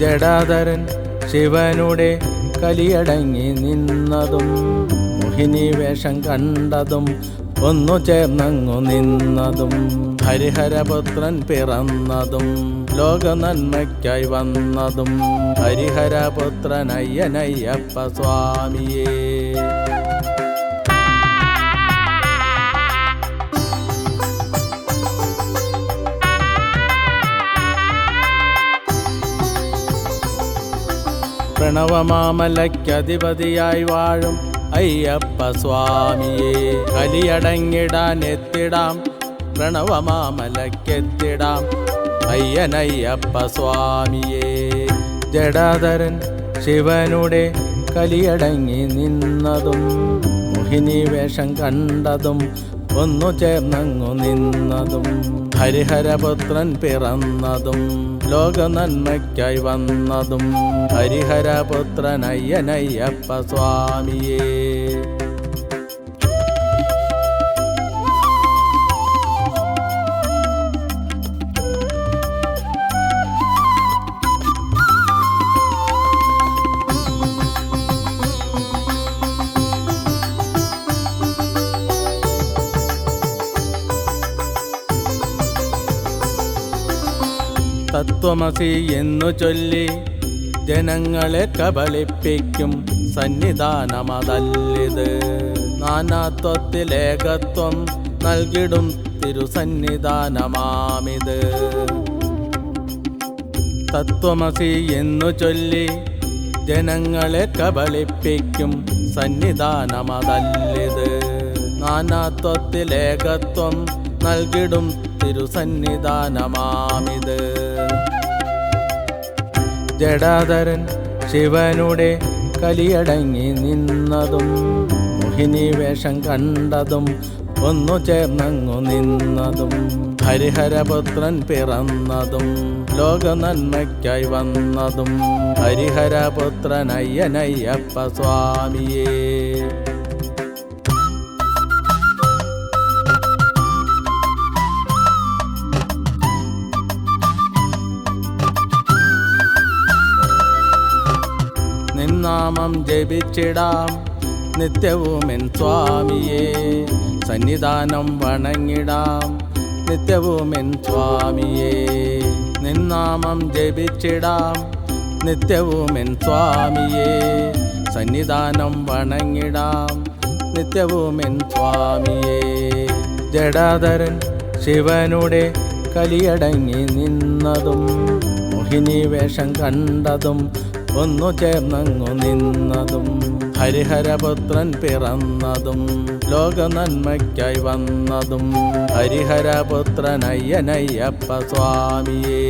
ജഡാധരൻ ശിവനുടെ കലിയടങ്ങി നിന്നതും മോഹിനി വേഷം കണ്ടതും ഒന്നു ചേർന്നങ്ങു നിന്നതും ഹരിഹരപുത്രൻ പിറന്നതും ലോക നന്മയ്ക്കായി വന്നതും ഹരിഹരപുത്രൻ അയ്യനയ്യപ്പ സ്വാമിയേ. പ്രണവമാമലയ്ക്കധിപതിയായി വാഴും അയ്യപ്പ സ്വാമിയെ കലിയടങ്ങിടാൻ എത്തിടാം. പ്രണവമാമലയ്ക്കെത്തിടാം അയ്യനയ്യപ്പ സ്വാമിയെ. ജഡാധരൻ ശിവനുടെ കലിയടങ്ങി നിന്നതും മോഹിനി വേഷം കണ്ടതും ഒന്നു ചേർന്നങ്ങു നിന്നതും. ഹരിഹരപുത്രൻ പിറന്നതും ലോക നന്മയ്ക്കായി വന്നതും. ഹരിഹരപുത്രൻ അയ്യനയ്യപ്പ സ്വാമിയേ. തത്വമസി എന്നു ചൊല്ലി ജനങ്ങളെ കബളിപ്പിക്കും സന്നിധാനമതല്ലിത്. നാനാത്വത്തിലേകത്വം നൽകിടും തിരുസന്നിധാനമാമിത്. തത്വമസി എന്നു ചൊല്ലി ജനങ്ങളെ കബളിപ്പിക്കും സന്നിധാനമതല്ലിത്. നാനാത്വത്തിലേകത്വം നൽകിടും തിരുസന്നിധാനമാമിത്. ജഡാധരൻ ശിവനുടെ കലിയടങ്ങി നിന്നതും മോഹിനി വേഷം കണ്ടതും ഒന്നു ചേർന്നങ്ങു നിന്നതും ഹരിഹരപുത്രൻ പിറന്നതും ലോക നന്മയ്ക്കായി വന്നതും ഹരിഹരപുത്രൻ അയ്യനയ്യപ്പ സ്വാമിയേ. നിന്നാമം ജപിച്ചിടാം. നിത്യവും എൻ സ്വാമിയെ സന്നിധാനം വണങ്ങിടാം. നിത്യവും എൻ സ്വാമിയെ നിന്നാമം ജപിച്ചിടാം. നിത്യവും എൻ സ്വാമിയെ സന്നിധാനം വണങ്ങിടാം. നിത്യവും എൻ സ്വാമിയെ ജഡാധരൻ ശിവനുടെ കലിയടങ്ങി നിന്നതും മോഹിനി വേഷം കണ്ടതും ഒന്നു ചേർന്നങ്ങു നിന്നതും ഹരിഹരപുത്രൻ പിറന്നതും ലോക നന്മയ്ക്കായി വന്നതും ഹരിഹരപുത്രനയ്യനയ്യപ്പ സ്വാമിയേ.